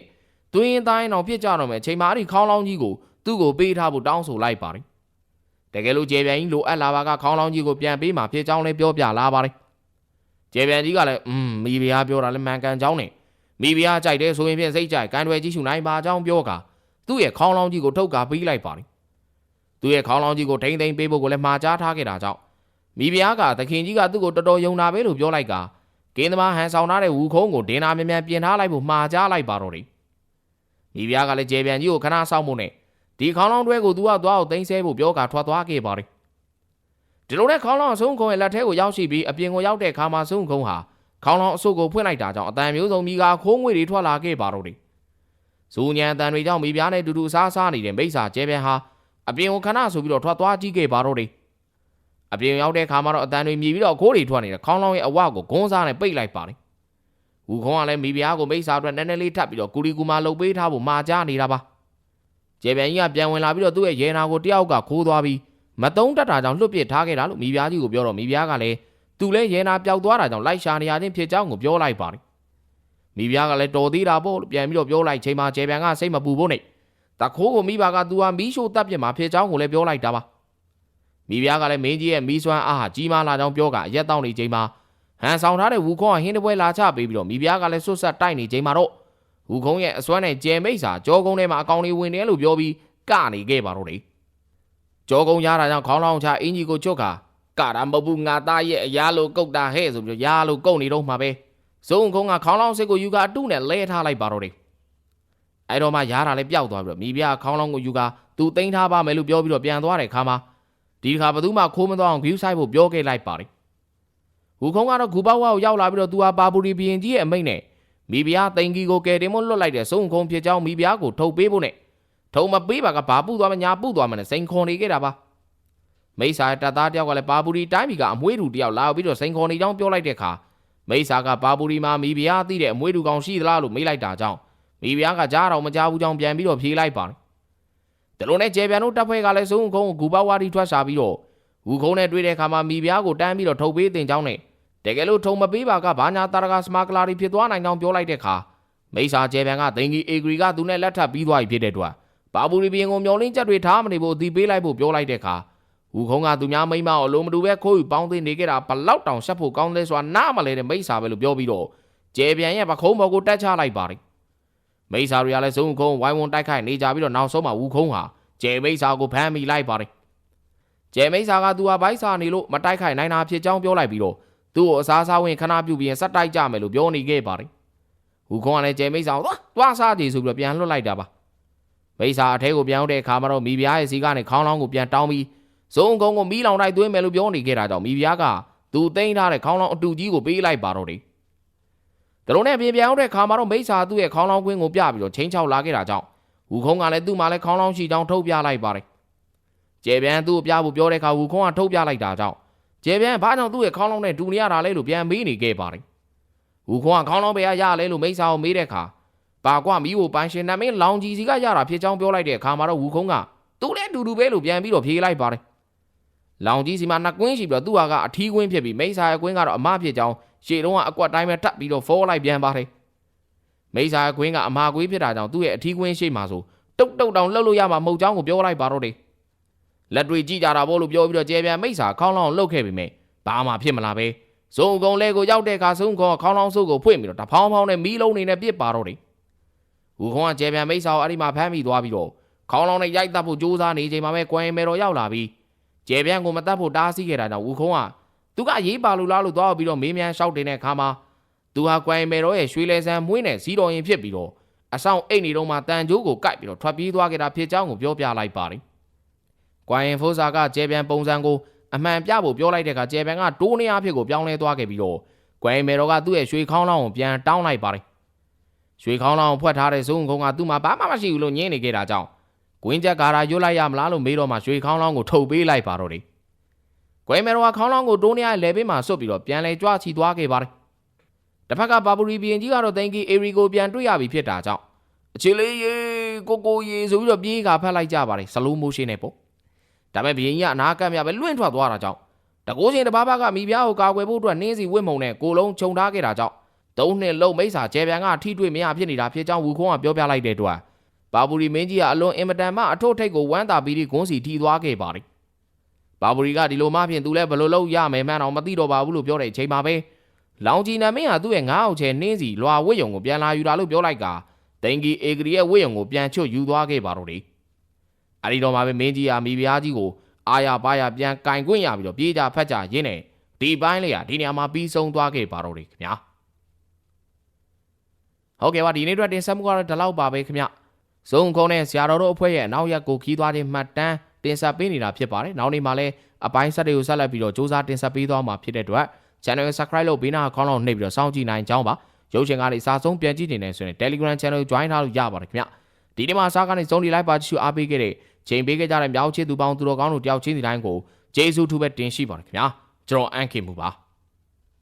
သွင်းရင်တိုင်းအောင်ဖြစ်ကြတော့မယ်အချိန်မှာအဲ့ဒီခေါင်းလောင်းကြီးကိုသူ့ကိုပေးထားဖို့တောင်းဆိုလိုက်ပါတယ်တကယ်လို့ကျဲပြန်ကြီးလိုအပ်လာပါကခေါင်းလောင်းကြီးကိုပြန်ပေးမှဖြစ်ကြောင်းလည်းပြောပြလာပါတယ်ကျဲပြန်ကြီးကလည်းอืมမိဖုရားပြောတာလည်းမှန်ကန်ကြောင်းနဲ့မိဖုရားကြိုက်တယ်ဆိုရင်ဖြင့်စိတ်ကြိုက်ကန်တွယ်ကြီးရှုနိုင်ပါကြောင်းပြောကာသူ့ရဲ့ခေါင်းလောင်းကြီးကိုထုတ်ကာပေးလိုက်ပါတယ်သူ့ရဲ့ခေါင်းလောင်းကြီးကိုထိမ့်သိမ့်ပေးဖို့ကိုလည်းမှာကြားထားခဲ့တာကြောင့်မိဖုရားကသခင်ကြီးကသူ့ကိုတော်တော်ယုံနာပဲလို့ပြောလိုက်ကာကင်းသမားဟန်ဆောင်ထားတဲ့ဝူခုံးကိုဒင်းနာမြန်မြန်ပြင်ထားလိုက်ဖို့မှာကြားလိုက်ပါတော့တယ် မိဖုရားကလည်းကျေပြန်ကြီးကိုခဏစောင့်ဖို့နဲ့ဒီခေါင်းလောင်းတွဲကိုသူကသွားအောင်သိမ်းဆဲဖို့ပြောကာထွက်သွားခဲ့ပါတယ်ဒီလိုနဲ့ခေါင်းလောင်းအဆုံးခုံးရဲ့လက်ထဲကိုရောက်ရှိပြီးအပြင်ကိုရောက်တဲ့အခါမှာဆုံးခုံးဟာခေါင်းလောင်းအဆုပ်ကိုဖွင့်လိုက်တာကြောင့်အတန်မျိုးစုံမိကခိုးငွေတွေထွက်လာခဲ့ပါတော့တယ်ဇူညံတန်တွေကြောင့်မိဖုရားနဲ့တူတူစားစားနေတဲ့မိစ္ဆာကျဲပြန်ဟာအပြင်ကိုခဏဆိုပြီးတော့ထွက်သွားကြည့်ခဲ့ပါတော့တယ်အပြင်ရောက်တဲ့ခါမှာတော့အတန်တွေမြည်ပြီးတော့ခိုးတွေထွက်နေတဲ့ခေါင်းလောင်းရဲ့အဝကိုဂုံးစားနဲ့ပိတ်လိုက်ပါတယ် ဝူခေါင်းကလည်းမိဖုရားကိုမိစ္ဆာအတွက်နည်းနည်းလေးထပ်ပြီးတော့ကူရီကူမာလှုပ်ပေးထားဖို့မှာကြားနေတာပါကျဲပြန်ကြီးကပြန်ဝင်လာပြီးတော့သူ့ရဲ့ရဲနာကိုတယောက်ကခိုးသွားပြီးမတုံးတက်တာကြောင့်လွတ်ပစ်ထားခဲ့တာလို့မိဖုရားကြီးကိုပြောတော့မိဖုရားကလည်းသူလည်းရဲနာပျောက်သွားတာကြောင့်လိုက်ရှာနေရခြင်းဖြစ်ကြောင်းကိုပြောလိုက်ပါတယ်မိဖုရားကလည်းတော်သေးတာပေါ့လို့ပြန်ပြီးတော့ပြောလိုက်ချိန်မှာကျဲပြန်ကစိတ်မပူဖို့နဲ့တခိုးကိုမိဘကသူဟာမီးရှို့တပ်ပြစ်မှာဖြစ်ကြောင်းကိုလည်းပြောလိုက်တာပါမိဖုရားကလည်းမင်းကြီးရဲ့မီးစွမ်းအားဟာကြီးမားလာကြောင်းပြောကအရက်တောင်းနေချိန်မှာ ဟန်ဆောင်ထားတဲ့ဝူခေါင်းကဟင်းတပွဲလာချပေးပြီးတော့မိဖုရားကလည်းဆွတ်ဆက်တိုက်နေချိန်မှာတော့ဝူခုံးရဲ့အစွမ်းနဲ့ကျဲမိတ်စာကြောကုန်းထဲမှာအကောင်လေးဝင်တယ်လို့ပြောပြီးကနေခဲ့ပါတော့တယ်ကြောကုန်းရတာကြောင့်ခေါင်းလောင်းချအင်ကြီးကိုချွတ်ခါကတာမဟုတ်ဘူးငါသားရဲ့အရာလိုကုတ်တာဟဲ့ဆိုပြီးတော့ရာလိုကုတ်နေတော့မှာပဲဇုံခုံးကခေါင်းလောင်းစစ်ကိုယူကအတုနဲ့လဲထားလိုက်ပါတော့တယ်အဲ့တော့မှရာတာလည်းပျောက်သွားပြီးတော့မိဖုရားခေါင်းလောင်းကိုယူကသူသိမ်းထားပါမယ်လို့ပြောပြီးတော့ပြန်သွားတဲ့ခါမှာဒီခါဘသူမှခိုးမသွားအောင်ဂယူးဆိုင်ဖို့ပြောခဲ့လိုက်ပါတယ် ဝူခုံးကတော့ဂူပေါဝါကိုရောက်လာပြီးတော့သူဟာပါပူရီဘီရင်ကြီးရဲ့အမိန့်နဲ့မိဖုရားတိန်ကြီးကိုကယ်တင်မလွတ်လိုက်တဲ့စုံခုံဖြစ်ကြောင်းမိဖုရားကိုထုတ်ပေးဖို့နဲ့ထုံမပေးပါကဘာပုသွားမညာပုသွားမနဲ့စိန်ခွန်နေခဲ့တာပါမိစ္ဆာတပ်သားတယောက်ကလည်းပါပူရီတိုင်းပြည်ကအမွေးတူတယောက်လာပြီးတော့စိန်ခွန်နေကြောင်းပြောလိုက်တဲ့အခါမိစ္ဆာကပါပူရီမှာမိဖုရားသိတဲ့အမွေးတူကောင်ရှိသလားလို့မေးလိုက်တာကြောင့်မိဖုရားကကြားတော်မကြားဘူးကြောင်းပြန်ပြီးတော့ဖြေလိုက်ပါတယ်ဒါလိုနဲ့ကျေပြန်တို့တပ်ဖွဲ့ကလည်းစုံခုံကိုဂူပါဝါဒီထွက်ရှာပြီးတော့ဝူခုံနဲ့တွေ့တဲ့အခါမှာမိဖုရားကိုတန်းပြီးတော့ထုတ်ပေးတင်ကြောင်းနဲ့ တကယ်လို့ထုံမပေးပါကဘာညာတာရကစမာကလာရီဖြစ်သွားနိုင်ကြောင်းပြောလိုက်တဲ့အခါမိစ္ဆာကျေပြန်ကဒင်ဂီအေဂရီကသူနဲ့လက်ထပ်ပြီးသွားပြီဖြစ်တဲ့အတွက်ပါပူရီဘီယင်ကိုမျောလင်းချက်တွေထားမနေဖို့အတီးပေးလိုက်ဖို့ပြောလိုက်တဲ့အခါဝူခုံးကသူများမိမအောင်လုံးမတူပဲခိုးယူပေါင်းသိနေခဲ့တာဘလောက်တောင်ရှက်ဖို့ကောင်းလဲဆိုတာနားမလဲတဲ့မိစ္ဆာပဲလို့ပြောပြီးတော့ကျေပြန်ရဲ့ပခုံးဘော်ကိုတက်ချလိုက်ပါတယ်မိစ္ဆာတွေကလည်းစုံခုံးဝိုင်းဝန်းတိုက်ခိုက်နေကြပြီးတော့နောက်ဆုံးမှာဝူခုံးဟာကျေမိစ္ဆာကိုဖမ်းမိလိုက်ပါတယ်ကျေမိစ္ဆာကသူဟာဘိုက်စာနေလို့မတိုက်ခိုက်နိုင်တာဖြစ်ကြောင်းပြောလိုက်ပြီးတော့ သူ့ကိုအစားစားဝင်ခဏပြုတ်ပြီးရင်ဆက်တိုက်ကြမယ်လို့ပြောနေခဲ့ပါတယ်ဝူခုံးကလည်းကျေမိစ္ဆာကိုသွားသွားစားကြည့်ဆိုပြီးတော့ပြန်လွတ်လိုက်တာပါမိစ္ဆာအထဲကိုပြန်ရောက်တဲ့အခါမှာတော့မိဖုရားရဲ့စီကနေခေါင်းလောင်းကိုပြန်တောင်းပြီးဇုံကုန်းကိုမီးလောင်တိုက်သွင်းမယ်လို့ပြောနေခဲ့တာကြောင့်မိဖုရားကသူသိမ်းထားတဲ့ခေါင်းလောင်းအတူကြီးကိုပေးလိုက်ပါတော့တယ်။ဒါလိုနဲ့ပြင်ပြန်ရောက်တဲ့ခါမှာတော့မိစ္ဆာသူ့ရဲ့ခေါင်းလောင်းကွင်းကိုပြပြီးတော့ချင်းချောက်လာခဲ့တာကြောင့်ဝူခုံးကလည်းသူ့မှာလည်းခေါင်းလောင်းရှိကြောင်းထုတ်ပြလိုက်ပါတယ်။ကျေပြန်သူ့ကိုပြဖို့ပြောတဲ့အခါဝူခုံးကထုတ်ပြလိုက်တာကြောင့် ကျေပြန်ဘာကြောင့်သူ့ရဲ့ခေါင်းလောင်းနဲ့တူနေရတာလဲလို့ပြန်မေးနေခဲ့ပါတယ်။ဝူခုံးကခေါင်းလောင်းပဲရလဲလို့မိစ္ဆာကိုမေးတဲ့အခါပါကွာမီးကိုပိုင်ရှင်နာမည်လောင်ကြီးစီကရတာဖြစ်ကြောင်းပြောလိုက်တဲ့အခါမှာတော့ဝူခုံးကသူလည်းအတူတူပဲလို့ပြန်ပြီးတော့ဖြေလိုက်ပါတယ်။လောင်ကြီးစီမှာနှစ်ကွင်းရှိပြီးတော့သူ့ဟာကအထီးကွင်းဖြစ်ပြီးမိစ္ဆာရဲ့ကွင်းကတော့အမဖြစ်ကြောင်းရှေ့တုန်းကအကွက်တိုင်းပဲထပ်ပြီးတော့ဖောလိုက်ပြန်ပါတယ်။မိစ္ဆာရဲ့ကွင်းကအမာကွေးဖြစ်တာကြောင့်သူ့ရဲ့အထီးကွင်းရှိမှဆိုတုတ်တုတ်တောင်လှုပ်လို့ရမှာမဟုတ်ကြောင်းကိုပြောလိုက်ပါတော့တယ်။ လက်တွေကြည့်ကြတာပေါ့လို့ပြောပြီးတော့ကျဲပြန်မိစ္ဆာခေါင်းလောင်းလှုပ်ခဲ့ပြီမဲ့ဘာမှဖြစ်မလာပဲ။ဇုံကုံလဲကိုရောက်တဲ့အခါဇုံကုံကခေါင်းလောင်းစုပ်ကိုဖွင့်ပြီးတော့တဖောင်းဖောင်းနဲ့မီးလုံးနေနဲ့ပြစ်ပါတော့တယ်။ဝူခွန်ကကျဲပြန်မိစ္ဆာကိုအဲ့ဒီမှာဖမ်းမိသွားပြီးတော့ခေါင်းလောင်းနဲ့ရိုက်တပ်ဖို့ကြိုးစားနေချိန်မှာပဲကွမ်မဲတော်ရောက်လာပြီးကျဲပြန်ကိုမတတ်ဖို့တားဆီးခဲ့တာကြောင့်ဝူခုံးကသူကရေးပါလို့လားလို့သွားပြီးတော့မေးမြန်းလျှောက်တင်တဲ့အခါမှာသူဟာကွမ်မဲတော်ရဲ့ရွှေလဲဆန်းမွေးနဲ့စီးတော်ရင်ဖြစ်ပြီးတော့အဆောင်အိတ်နေတော့မှတန်ကြိုးကိုကိုက်ပြီးတော့ထွက်ပြေးသွားခဲ့တာဖြစ်ကြောင်းကိုပြောပြလိုက်ပါတယ်။ ကွမ်ရင်ဖိုးစာကကျဲပြန်ပုံစံကိုအမှန်ပြဖို့ပြောလိုက်တဲ့အခါကျဲပြန်ကတိုးနေအဖြစ်ကိုပြောင်းလဲသွားခဲ့ပြီးတော့ကွမ်မဲတော်ကသူ့ရဲ့ရွှေခေါင်းလောင်းကိုပြန်တောင်းလိုက်ပါတယ်။ရွှေခေါင်းလောင်းကိုဖွက်ထားတဲ့ဇုံကုန်းကသူ့မှာဘာမှမရှိဘူးလို့ညင်းနေခဲ့တာကြောင့်ကွင်းချက်ကာရာရွတ်လိုက်ရမလားလို့မေးတော့မှရွှေခေါင်းလောင်းကိုထုတ်ပေးလိုက်ပါတော့တယ်။ကွဲမယ်တော်ကခေါင်းလောင်းကိုတိုးနေရလဲပေးမှစွတ်ပြီးတော့ပြန်လဲကြွချီသွားခဲ့ပါတယ်။တစ်ဖက်ကပါပူရီဘီရင်ကြီးကတော့တင်ကီအေရီကိုပြန်တွေ့ရပြီဖြစ်တာကြောင့်အခြေလေးရေကိုကိုရေဆိုပြီးတော့ပြေးကဖတ်လိုက်ကြပါတယ်စလိုးမိုးရှင်းနဲ့ပေါ့။ ဒါပေမဲ့ဘီရင်ကြီးကအနာကပ်မြပဲလွင့်ထွက်သွားတာကြောင့်တကိုးရှင်တစ်ပါးပါကမိပြားကိုကာကွယ်ဖို့အတွက်နှင်းစီဝစ်မုံနဲ့ကိုလုံးခြုံထားခဲ့တာကြောင့်သုံးနှစ်လုံးမိစ္ဆာကျဲပြန်ကထိတွေ့မရဖြစ်နေတာဖြစ်ကြောင်းဝူခုံးကပြောပြလိုက်တဲ့အတွက်ဘာဘူရီမင်းကြီးကအလွန်အင်မတန်မှအထုပ်ထိတ်ကိုဝမ်းသာပြီးဒီဂွန်းစီထီသွားခဲ့ပါတယ်။ဘာဘူရီကဒီလိုမှဖြင့်သူလည်းဘယ်လိုလုပ်ရမယ်မှန်းတော့မသိတော့ပါဘူးလို့ပြောတဲ့အချိန်မှာပဲလောင်ဂျီနမင်းဟာသူ့ရဲ့ငါးအောင်ချဲနှင်းစီလွာဝစ်ယုံကိုပြန်လာယူတာလို့ပြောလိုက်ကတင်ဂီအေဂရီရဲ့ဝစ်ယုံကိုပြန်ချွတ်ယူသွားခဲ့ပါတော့တယ်။ အဲဒီတော့မှပဲမင်းကြီးဟာမိဖုရားကြီးကိုအာရပါရပြန်ကင်ကွင့်ရပြီးတော့ပြေးကြဖက်ကြရင်းနဲ့ဒီပိုင်းလေးဟာဒီနေရာမှာပြီးဆုံးသွားခဲ့ပါတော့တယ်ခင်ဗျာ။ဟုတ်ကဲ့ပါဒီနေ့အတွက်တင်ဆက်မှုကတော့ဒီလောက်ပါပဲခင်ဗျာ။ဇုံခုံးနဲ့ဆရာတော်တို့အဖွဲ့ရဲ့အနောက်ရက်ကိုခီးသွားခြင်းမှတ်တမ်းတင်ဆက်ပေးနေတာဖြစ်ပါတယ်။နောက်နေ့မှာလည်းအပိုင်းဆက်တွေကိုဆက်လက်ပြီးတော့စူးစမ်းတင်ဆက်ပေးသွားမှာဖြစ်တဲ့အတွက် channel subscribe လုပ်ဘေးနာခေါင်းလောက်နှိပ်ပြီးတော့စောင့်ကြည့်နိုင်ကြောင်းပါ။ရုပ်ရှင်ကားလေးအစားဆုံးပြန်ကြည့်နေတယ်ဆိုရင် Telegram channel join ထားလို့ရပါတယ်ခင်ဗျဒီနေ့မှာစားကနေစုံလီလိုက်ပါကြည့်ရှုအားပေးခဲ့တဲ့ ချိန်ပေးခဲ့ကြတဲ့မြောက်ချစ်သူပေါင်းသူတော်ကောင်းတို့တယောက်ချင်းစီတိုင်းကိုကျေးဇူးထူးပဲတင်ရှိပါတယ်ခင်ဗျာကျွန်တော်အန်ခင်မူပါ